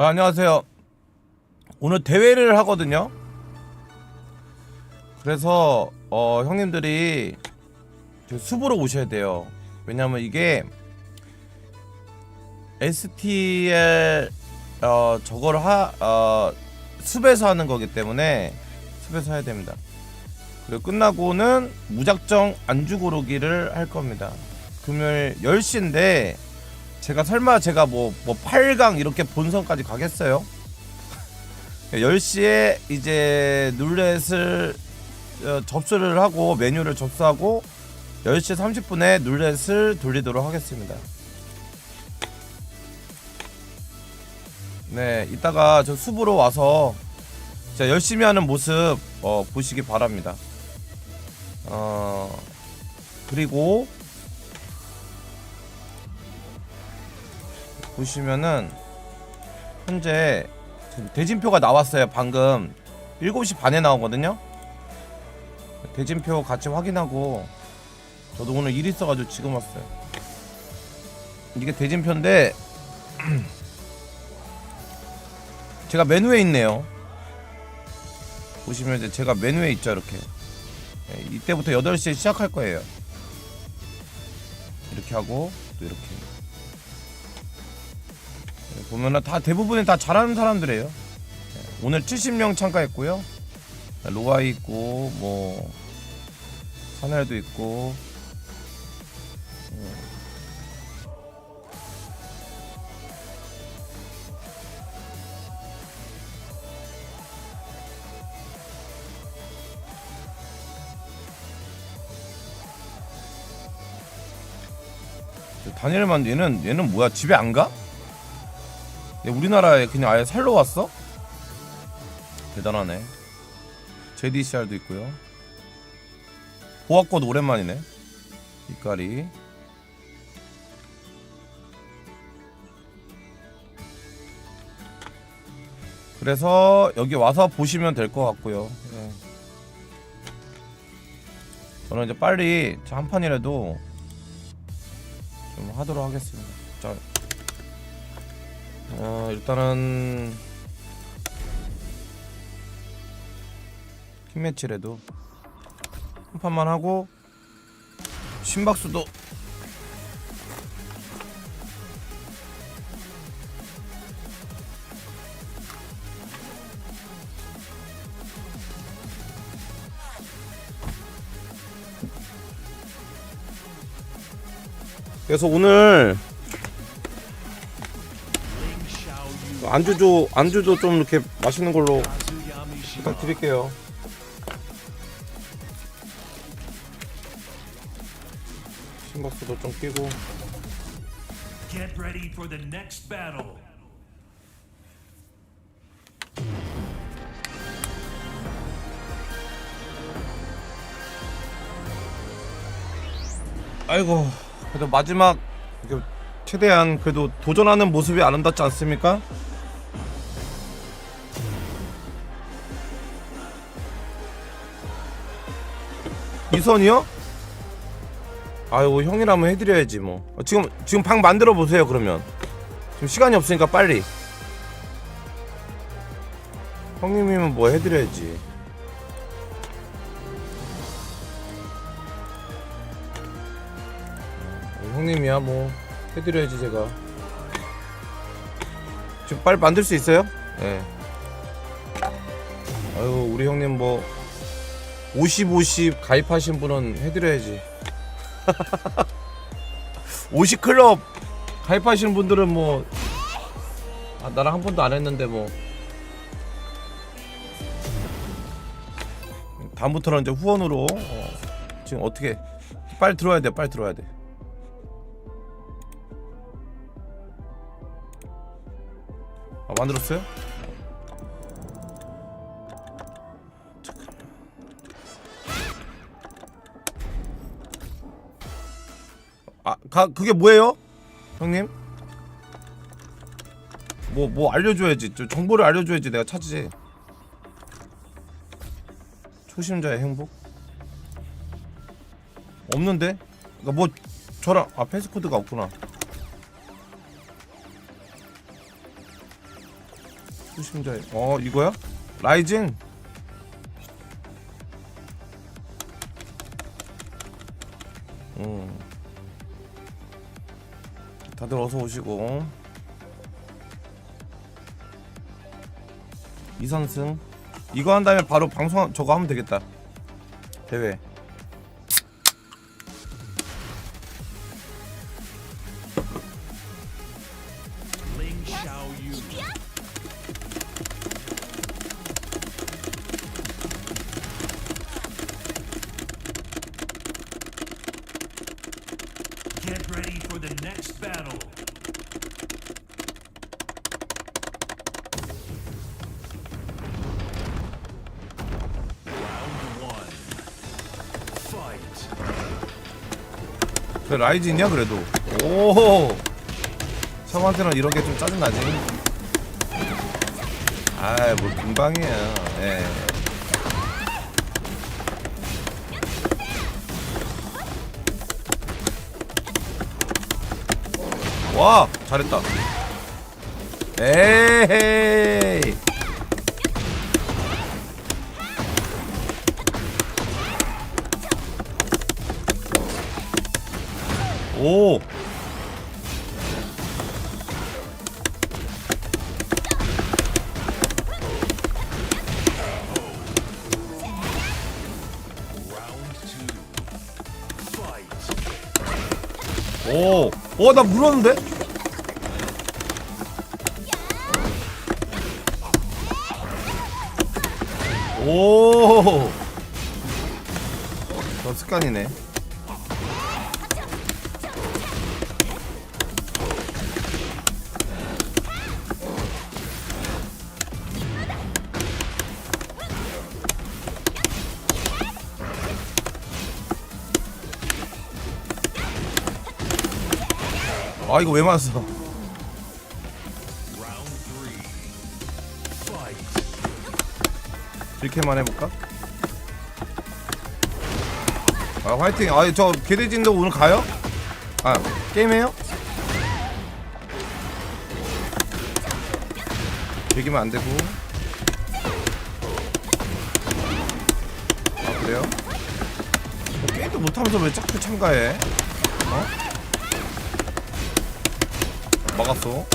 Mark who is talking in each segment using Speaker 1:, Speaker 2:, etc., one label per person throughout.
Speaker 1: 아, 안녕하세요. 오늘 대회를 하거든요. 그래서 어, 형님들이 저 숲으로 오셔야 돼요. 왜냐면 이게 STL 어, 저거를 하 어, 숲에서 하는 거기 때문에 숲에서 해야 됩니다. 그리고 끝나고는 무작정 안주 고르기를 할 겁니다. 금요일 10시인데 제가 설마 제가 뭐, 뭐 8강 이렇게 본선까지 가겠어요? 10시에 이제 룰렛을 어, 접수를 하고 메뉴를 접수하고 10시 30분에 룰렛을 돌리도록 하겠습니다. 네, 이따가 저 숲으로 와서 제가 열심히 하는 모습 어, 보시기 바랍니다. 어, 그리고 보시면은 현재 대진표가 나왔어요. 방금 7시 반에 나오거든요. 대진표 같이 확인하고 저도 오늘 일 있어가지고 지금 왔어요. 이게 대진표인데 제가 메뉴에 있네요. 보시면 이제 제가 메뉴에 있죠 이렇게. 네, 이때부터 8시에 시작할 거예요. 이렇게 하고 또 이렇게. 네, 보면은 다 대부분이 다 잘하는 사람들이에요. 네, 오늘 70명 참가했고요. 로아이 있고 뭐 사넬도 있고 음. 저 다니엘만 얘는 얘는 뭐야 집에 안 가? 얘 우리나라에 그냥 아예 살러 왔어? 대단하네. JDCR도 있고요. 보아꽃 오랜만이네. 빛깔이. 그래서 여기 와서 보시면 될 것 같고요. 네. 저는 이제 빨리 저한 판이라도 좀 하도록 하겠습니다. 자, 어, 일단은 킹매치래도 한 판만 하고 심박수도 그래서 오늘 안주도 안주도 좀 이렇게 맛있는 걸로 부탁드릴게요. 심박수도 좀 끼고
Speaker 2: Get ready for the next battle.
Speaker 1: 아이고 그래도 마지막 최대한 그래도 도전하는 모습이 아름답지 않습니까? 이선이요? 아이고 형이라면 해드려야지 뭐 어, 지금 지금 방 만들어 보세요 그러면 지금 시간이 없으니까 빨리 형님이면 뭐 해드려야지 형님이야 뭐 해드려야지 제가 지금 빨리 만들 수 있어요? 예. 아유 우리 형님 뭐 50, 50 가입하신 분은 해드려야지. 50 클럽! 가입하시는 분들은 뭐 아, 나랑 한 번도 안 했는데 뭐. 다음부터는 이제 후원으로 어, 지금 어떻게 빨리 들어야 돼 빨리 들어야 돼. 아 만들었어요? 가, 그게 뭐예요? 형님? 뭐, 뭐 알려줘야지. 저 정보를 알려줘야지 내가 찾지. 초심자의 행복? 없는데? 그니까 뭐, 저랑, 아, 패스코드가 없구나. 수심자의 어 이거야? 라이징 다들 어서 오시고. 이선승. 이거 한 다음에 바로 방송 저거 하면 되겠다. 대회 그 라이징이야 그래도? 오 형한테는 이런 게 좀 짜증나지. 아이 뭐 금방이에요. 예. 와 잘했다. 에헤이 오. 오, 오, 나 물었는데? 오, 저 습관이네. 아, 이거 왜 맞았어? 이렇게만 해볼까? 아 화이팅 아저 게레진도 오늘 가요? 아 게임해요? 얘기면 안 되고 아 그래요? 뭐 게임도 못하면서 왜 자꾸 참가해? 어? 막았어.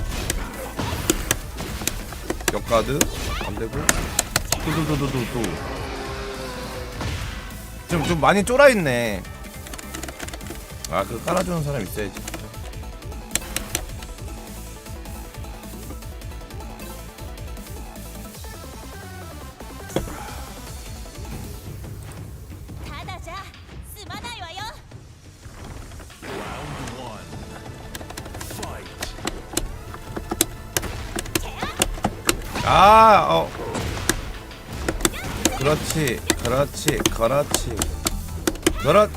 Speaker 1: 역가드. 안되고. 또또또또또 좀, 좀 많이 쫄아있네. 아 그거 깔아주는 사람 있어야지 아, 어. 그렇지, 그렇지, 그렇지. 그렇,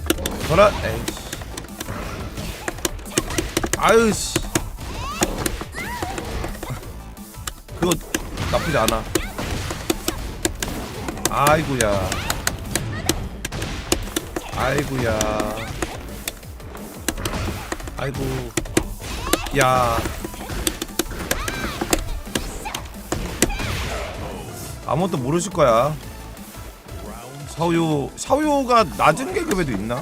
Speaker 1: 그렇, 에이씨. 아유, 씨. 그거 나쁘지 않아. 아이고야. 아이고야. 아이고. 야. 아무것도 모르실 거야. 샤오유 샤오유가 낮은 계급에도 있나?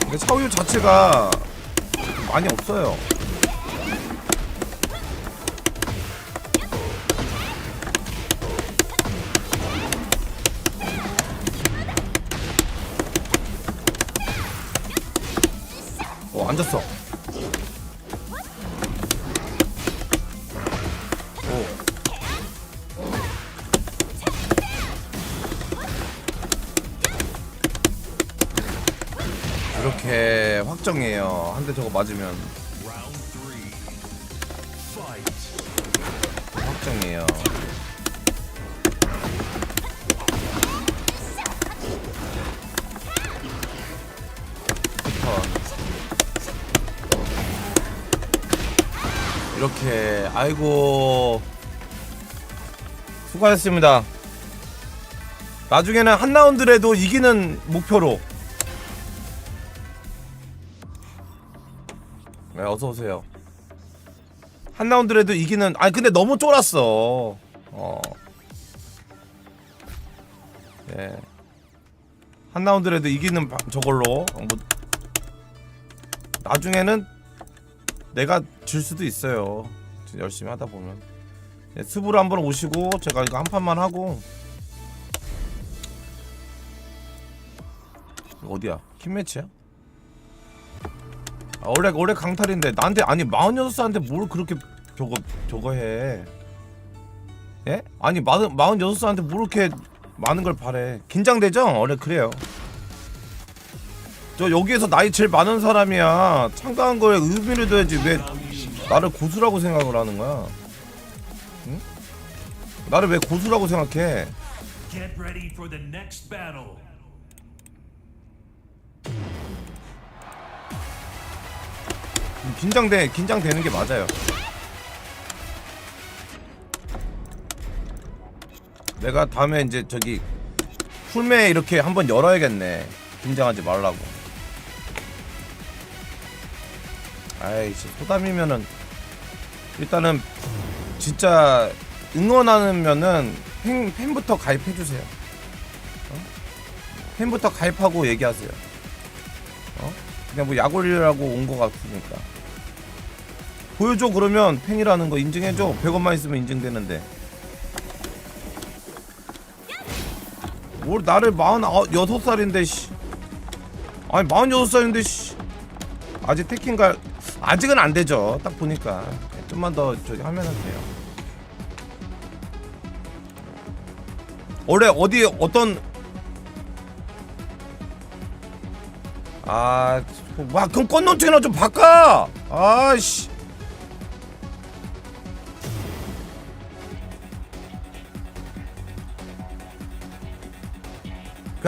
Speaker 1: 근데 샤오유 자체가 많이 없어요. 어 앉았어. 확정이에요. 한 대 저거 맞으면. 확정이에요. 이렇게 아이고 수고하셨습니다. 나중에는 한 라운드라도 이기는 목표로 어서 오세요. 한 라운드라도 이기는 아니 근데 너무 쫄았어 어. 예. 한 라운드라도 이기는 바- 저걸로 어, 뭐 나중에는 내가 질 수도 있어요 열심히 하다 보면 예, 스부로 한번 오시고 제가 이거 한 판만 하고 어디야 킴매치야? 아, 원래 원래 강탈인데 나한테 아니 46살한테 뭘 그렇게 저거 저거 해? 예? 아니 40 46살한테 뭘 이렇게 많은 걸 바래? 긴장되죠? 원래 그래요. 저 여기에서 나이 제일 많은 사람이야. 참가한 거에 의미를 둬야지 왜 나를 고수라고 생각을 하는 거야? 응? 나를 왜 고수라고 생각해?
Speaker 2: Get ready for the next battle.
Speaker 1: 긴장돼 긴장되는 게 맞아요. 내가 다음에 이제 저기 풀메 이렇게 한번 열어야겠네. 긴장하지 말라고. 아이씨 소담이면은 일단은 진짜 응원하면은 팬, 팬부터 가입해 주세요. 어? 팬부터 가입하고 얘기하세요. 어? 그냥 뭐 약올리라고 온 거 같으니까. 보여줘 그러면 팬이라는 거 인증해줘. 100원만 있으면 인증되는데. 뭘 나를 46살인데 씨. 아니 46살인데 씨. 아직 테킹갈 아직은 안 되죠. 딱 보니까. 좀만 더 저기 하면은 돼요. 원래 어디 어떤 아, 와, 그럼 꽃논증이나 좀 바꿔! 아씨.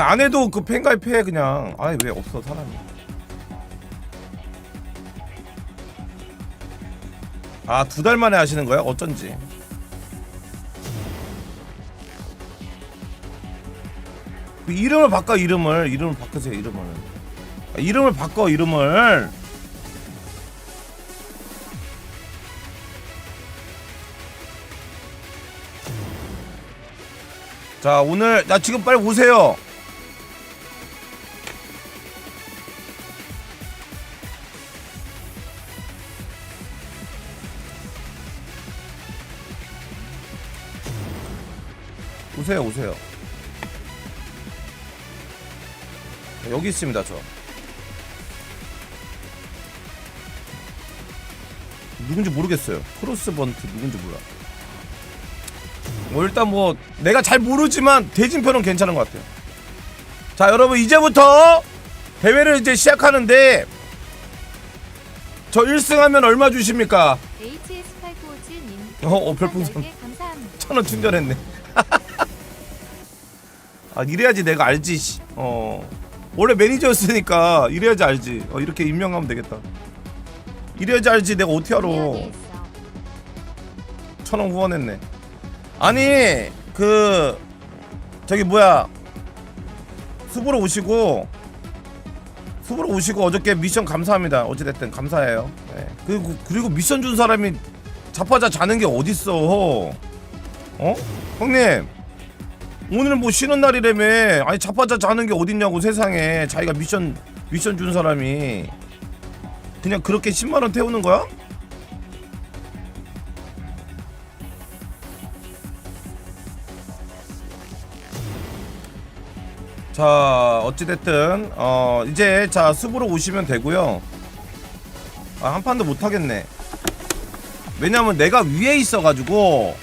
Speaker 1: 안에도 그 팬가입해 그냥. 아니 왜 없어 사람이? 아 두 달 만에 하시는 거야? 어쩐지. 그 이름을 바꿔 이름을 이름을 바꾸세요 이름을. 아, 이름을 바꿔 이름을. 자 오늘 나 지금 빨리 오세요. 오세요 오세요. 자, 여기 있습니다 저. 누군지 모르겠어요. 크로스번트 누군지 몰라. 뭐 일단 뭐 내가 잘 모르지만 대진표는 괜찮은 것 같아요. 자 여러분 이제부터 대회를 이제 시작하는데 저 1승하면 얼마 주십니까?
Speaker 3: HS895님
Speaker 1: 어, 어, 별풍선.
Speaker 3: 감사합니다.
Speaker 1: 천원 충전했네. 아 이래야지 내가 알지. 씨. 어 원래 매니저였으니까 이래야지 알지. 어 이렇게 임명하면 되겠다. 이래야지 알지. 내가 어떻게 알아? 천원 후원했네. 아니 그 저기 뭐야 수보로 오시고 수보로 오시고 어저께 미션 감사합니다. 어찌됐든 감사해요. 네. 그리고 그리고 미션 준 사람이 자파자 자는 게 어딨어? 어? 형님 오늘 뭐 쉬는 날이라며. 아니 자파자 자는 게 어딨냐고 세상에. 자기가 미션 미션 준 사람이. 그냥 그렇게 10만 원 태우는 거야? 자 어찌됐든 어 이제 자 숲으로 오시면 되고요. 아 한 판도 못 하겠네. 왜냐면 내가 위에 있어가지고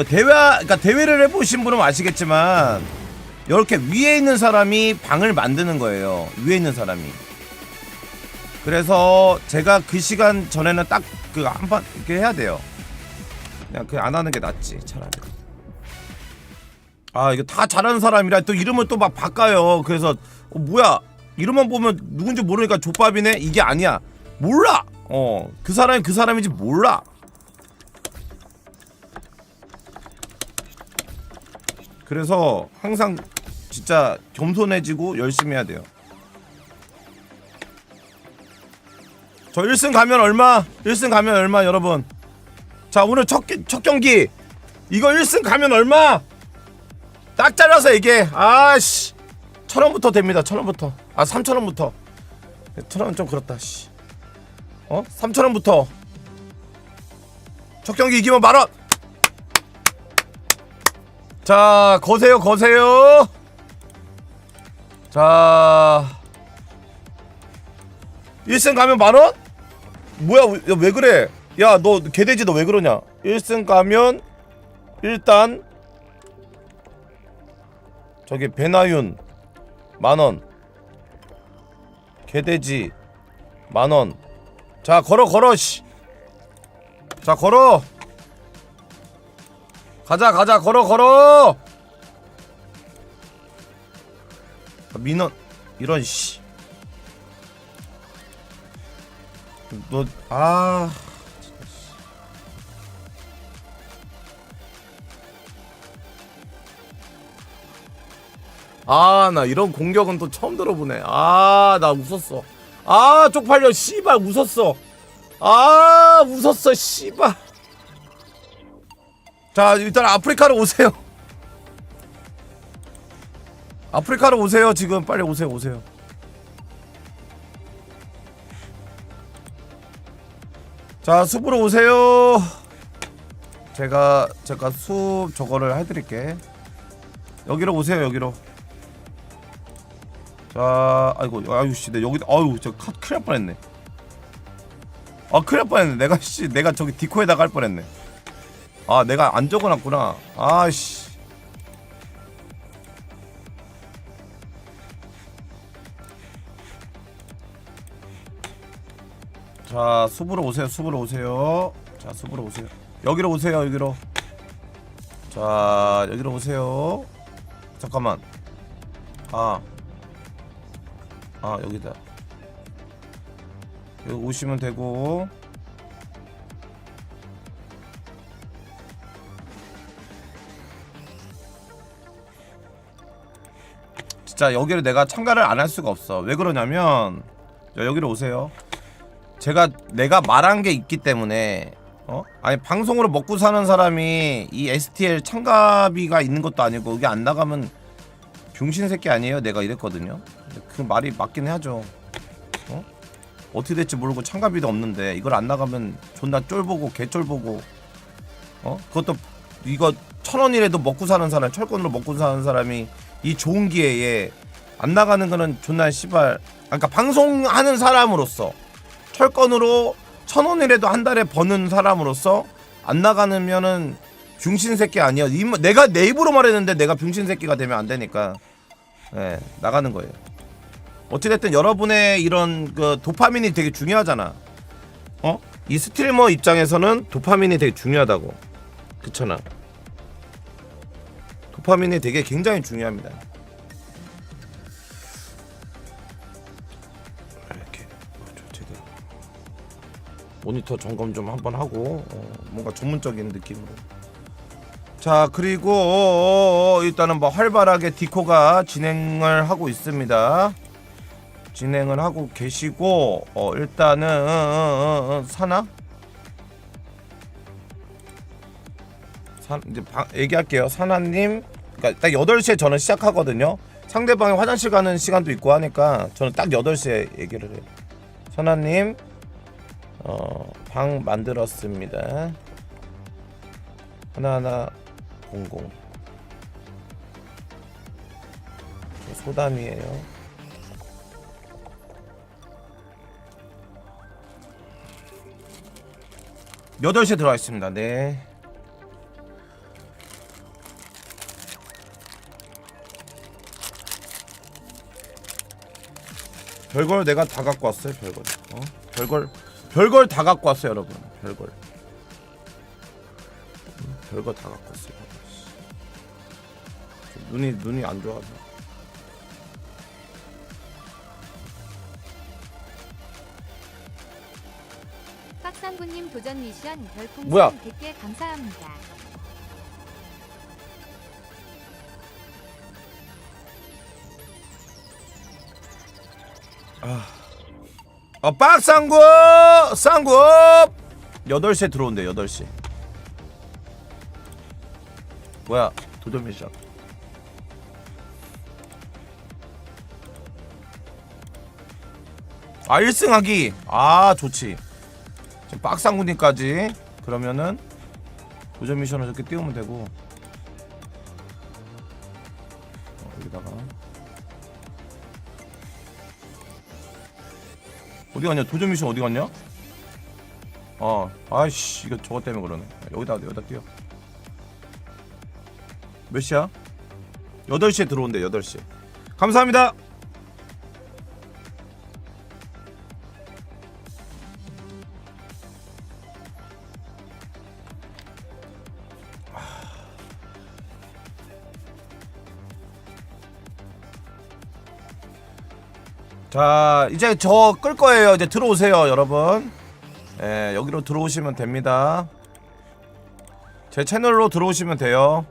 Speaker 1: 그 대회 그러니까 대회를 해보신 분은 아시겠지만 이렇게 위에 있는 사람이 방을 만드는 거예요. 위에 있는 사람이. 그래서 제가 그 시간 전에는 딱 그한판 이렇게 해야 돼요. 그냥 그 안 하는 게 낫지 차라리. 아 이거 다 잘하는 사람이라 또 이름을 또 막 바꿔요. 그래서 어, 뭐야? 이름만 보면 누군지 모르니까 족밥이네? 이게 아니야. 몰라! 어그 사람이 그 사람인지 몰라 그래서 항상 진짜 겸손해지고 열심히 해야 돼요. 저 1승 가면 얼마? 1승 가면 얼마 여러분? 자 오늘 첫, 기- 첫 경기. 이거 1승 가면 얼마? 딱 잘라서 얘기해. 아씨. 천원부터 됩니다 천원부터. 아 삼천원부터. 천원 좀 그렇다 씨. 어? 삼천원부터. 첫 경기 이기면 만원 자 거세요 거세요. 자. 1승 가면 만원? 뭐야 왜, 그래? 야 너 개돼지 너 왜 그러냐? 1승 가면 일단 저기 배나윤 만원. 개돼지 만원. 자 걸어 걸어 씨자 걸어 가자 가자 걸어 걸어. 아, 민원 이런 씨. 너 아. 아 나 이런 공격은 또 처음 들어보네. 아 나 웃었어. 아 쪽팔려. 씨발 웃었어. 아 웃었어 씨발 자 일단 아프리카로 오세요. 아프리카로 오세요 지금. 빨리 오세요 오세요. 자 숲으로 오세요. 제가 제가 숲 저거를 해드릴게. 여기로 오세요 여기로. 자 아이고 아유 씨내 여기 아유 저 카, 큰일 날 뻔했네. 아 큰일 날 뻔했네. 내가 씨 내가 저기 디코에다가 할 뻔했네 아 내가 안 적어놨구나. 아씨. 자 숲으로 오세요 숲으로 오세요. 자 숲으로 오세요. 여기로 오세요 여기로. 자 여기로 오세요. 잠깐만. 아. 아 여기다. 여기 오시면 되고 진짜 여기를 내가 참가를 안 할 수가 없어 왜 그러냐면 자, 여기로 오세요 제가 내가 말한 게 있기 때문에 어? 아니 방송으로 먹고 사는 사람이 이 STL 참가비가 있는 것도 아니고 여기 안 나가면 병신 새끼 아니에요 내가 이랬거든요 그 말이 맞긴 하죠 어? 어떻게 될지 모르고 참가비도 없는데 이걸 안 나가면 존나 쫄보고 개쫄보고 어? 그것도 이거 천 원이라도 먹고 사는 사람 철권으로 먹고 사는 사람이 이 좋은 기회에 안 나가는 거는 존나 씨발 그러니까 방송하는 사람으로서 철권으로 천 원이라도 한 달에 버는 사람으로서 안 나가면은 병신 새끼 아니야. 이- 내가 내 입으로 말했는데 내가 병신 새끼가 되면 안 되니까 예 나가는 거예요. 어찌됐든 여러분의 이런 그 도파민이 되게 중요하잖아. 어? 이 스트리머 입장에서는 도파민이 되게 중요하다고. 그렇잖아. 도파민이 되게 굉장히 중요합니다. 어, 저 제대로 모니터 점검 좀 한번 하고 어, 뭔가 전문적인 느낌으로. 자 그리고 어, 어, 일단은 뭐 활발하게 디코가 진행을 하고 있습니다. 진행을 하고 계시고 어, 일단은 어, 어, 어, 사나? 산 이제 방, 얘기할게요. 사나님, 그러니까 딱 8시에 저는 시작하거든요. 상대방이 화장실 가는 시간도 있고 하니까 저는 딱 8시에 얘기를 해요. 선아님, 어, 방 만들었습니다. 하나하나 공공. 저 소담이에요. 여덟 시에 들어와 있습니다. 네. 별걸 내가 다 갖고 왔어요. 별걸. 어? 별걸 별걸 다 갖고 왔어요, 여러분. 별걸. 음, 별걸 다 갖고 왔어요. 저 눈이 눈이 안 좋아서.
Speaker 3: 박상구님 도전 미션 별풍선
Speaker 1: 뭐야?
Speaker 3: 100개 감사합니다.
Speaker 1: 어, 빡쌍구! 쌍구! 8시에 들어온대, 8시. 뭐야, 도전 미션. 아, 1승 하기. 아, 좋지. 지금 빡쌍군님까지. 그러면은, 도전 미션을 이렇게 띄우면 되고. 어디 갔냐? 도전 미션 어디 갔냐? 어 아이씨 이거 저것 때문에 그러네. 여기다 여기다 띄워. 몇 시야? 8시에 들어온대 8시 감사합니다 자 이제 저 끌 거예요. 이제 들어오세요 여러분. 예 여기로 들어오시면 됩니다. 제 채널로 들어오시면 돼요.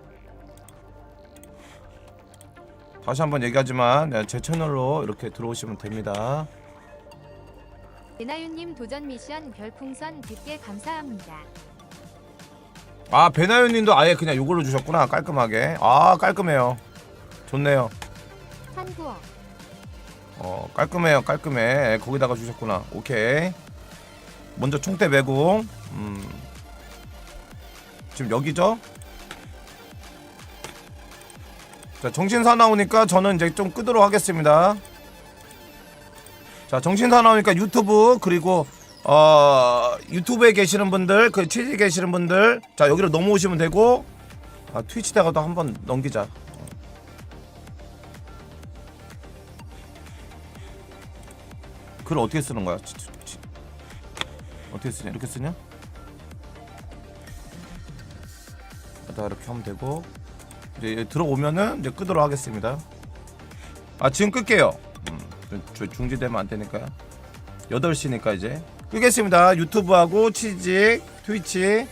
Speaker 1: 다시 한번 얘기하지만 예, 제 채널로 이렇게 들어오시면 됩니다.
Speaker 3: 배나윤님 도전 미션 별풍선 100개 감사합니다.
Speaker 1: 아 배나연님도 아예 그냥 요걸로 주셨구나 깔끔하게. 아 깔끔해요. 좋네요.
Speaker 3: 한구어
Speaker 1: 어 깔끔해요 깔끔해. 거기다가 주셨구나. 오케이. 먼저 총대 메고 음. 지금 여기죠? 자 정신 사나우니까 저는 이제 좀 끄도록 하겠습니다. 자 정신 사나우니까 유튜브 그리고 어 유튜브에 계시는 분들 그 취재 계시는 분들 자 여기로 넘어오시면 되고 아 트위치다가도 한번 넘기자 글을 어떻게 쓰는 거야? 어떻게 쓰냐? 이렇게 쓰냐? 다 이렇게 하면 되고 이제 들어오면은 이제 끄도록 하겠습니다. 아 지금 끌게요. 음, 저 중지되면 안 되니까요. 8시니까 이제 끄겠습니다. 유튜브하고 치직, 트위치